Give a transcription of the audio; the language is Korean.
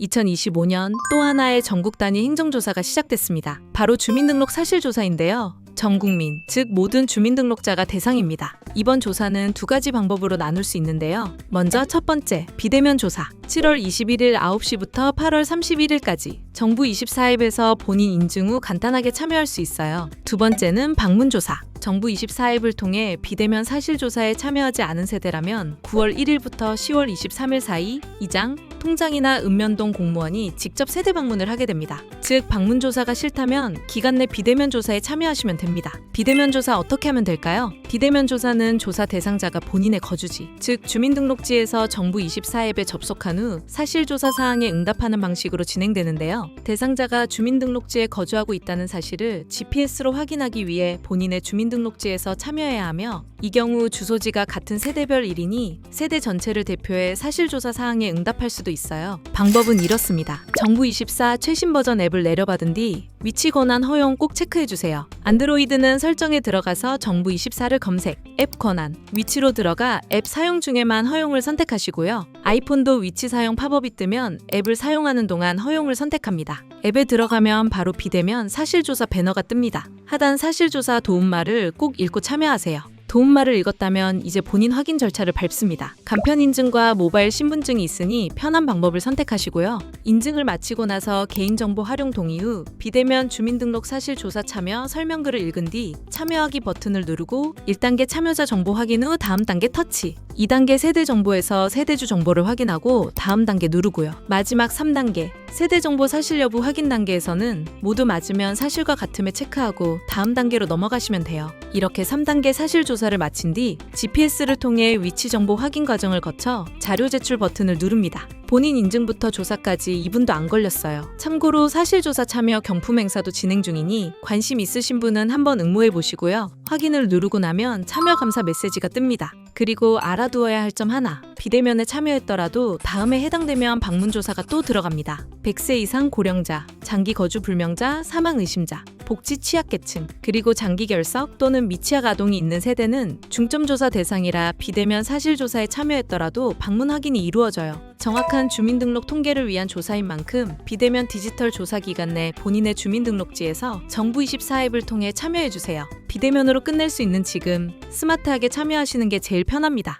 2025년 또 하나의 전국 단위 행정조사가 시작됐습니다. 바로 주민등록 사실조사인데요. 전 국민, 즉 모든 주민등록자가 대상입니다. 이번 조사는 두 가지 방법으로 나눌 수 있는데요. 먼저 첫 번째, 비대면 조사. 7월 21일 9시부터 8월 31일까지 정부 24앱에서 본인 인증 후 간단하게 참여할 수 있어요. 두 번째는 방문 조사. 정부 24앱을 통해 비대면 사실조사에 참여하지 않은 세대라면 9월 1일부터 10월 23일 사이 이장, 통장이나 읍면동 공무원이 직접 세대 방문을 하게 됩니다. 즉 방문 조사가 싫다면 기간 내 비대면 조사에 참여하시면 됩니다. 비대면 조사 어떻게 하면 될까요? 비대면 조사는 조사 대상자가 본인의 거주지, 즉 주민등록지에서 정부 24앱에 접속한 후 사실 조사 사항에 응답하는 방식으로 진행되는데요. 대상자가 주민등록지에 거주하고 있다는 사실을 GPS로 확인하기 위해 본인의 주민등록지에서 참여해야 하며 이 경우 주소지가 같은 세대별 일이니 세대 전체를 대표해 사실조사 사항에 응답할 수도 있어요. 방법은 이렇습니다. 정부 24 최신 버전 앱을 내려받은 뒤 위치 권한 허용 꼭 체크해 주세요. 안드로이드는 설정에 들어가서 정부 24를 검색, 앱 권한, 위치로 들어가 앱 사용 중에만 허용을 선택하시고요. 아이폰도 위치 사용 팝업이 뜨면 앱을 사용하는 동안 허용을 선택합니다. 앱에 들어가면 바로 비대면 사실조사 배너가 뜹니다. 하단 사실조사 도움말을 꼭 읽고 참여하세요. 도움말을 읽었다면 이제 본인 확인 절차를 밟습니다. 간편 인증과 모바일 신분증이 있으니 편한 방법을 선택하시고요. 인증을 마치고 나서 개인정보 활용 동의 후 비대면 주민등록 사실 조사 참여 설명글을 읽은 뒤 참여하기 버튼을 누르고 1단계 참여자 정보 확인 후 다음 단계 터치 2단계 세대 정보에서 세대주 정보를 확인하고 다음 단계 누르고요. 마지막 3단계 세대 정보 사실 여부 확인 단계에서는 모두 맞으면 사실과 같음에 체크하고 다음 단계로 넘어가시면 돼요. 이렇게 3단계 사실 조사를 마친 뒤 GPS를 통해 위치 정보 확인 과정을 거쳐 자료 제출 버튼을 누릅니다. 본인 인증부터 조사까지 2분도 안 걸렸어요. 참고로 사실조사 참여 경품 행사도 진행 중이니 관심 있으신 분은 한번 응모해 보시고요. 확인을 누르고 나면 참여 감사 메시지가 뜹니다. 그리고 알아두어야 할 점 하나. 비대면에 참여했더라도 다음에 해당되면 방문조사가 또 들어갑니다. 100세 이상 고령자, 장기 거주 불명자, 사망 의심자, 복지 취약계층, 그리고 장기 결석 또는 미취학 아동이 있는 세대는 중점조사 대상이라 비대면 사실조사에 참여했더라도 방문 확인이 이루어져요. 정확한 주민등록 통계를 위한 조사인 만큼 비대면 디지털 조사 기간 내 본인의 주민등록지에서 정부 24앱을 통해 참여해주세요. 비대면으로 끝낼 수 있는 지금 스마트하게 참여하시는 게 제일 편합니다.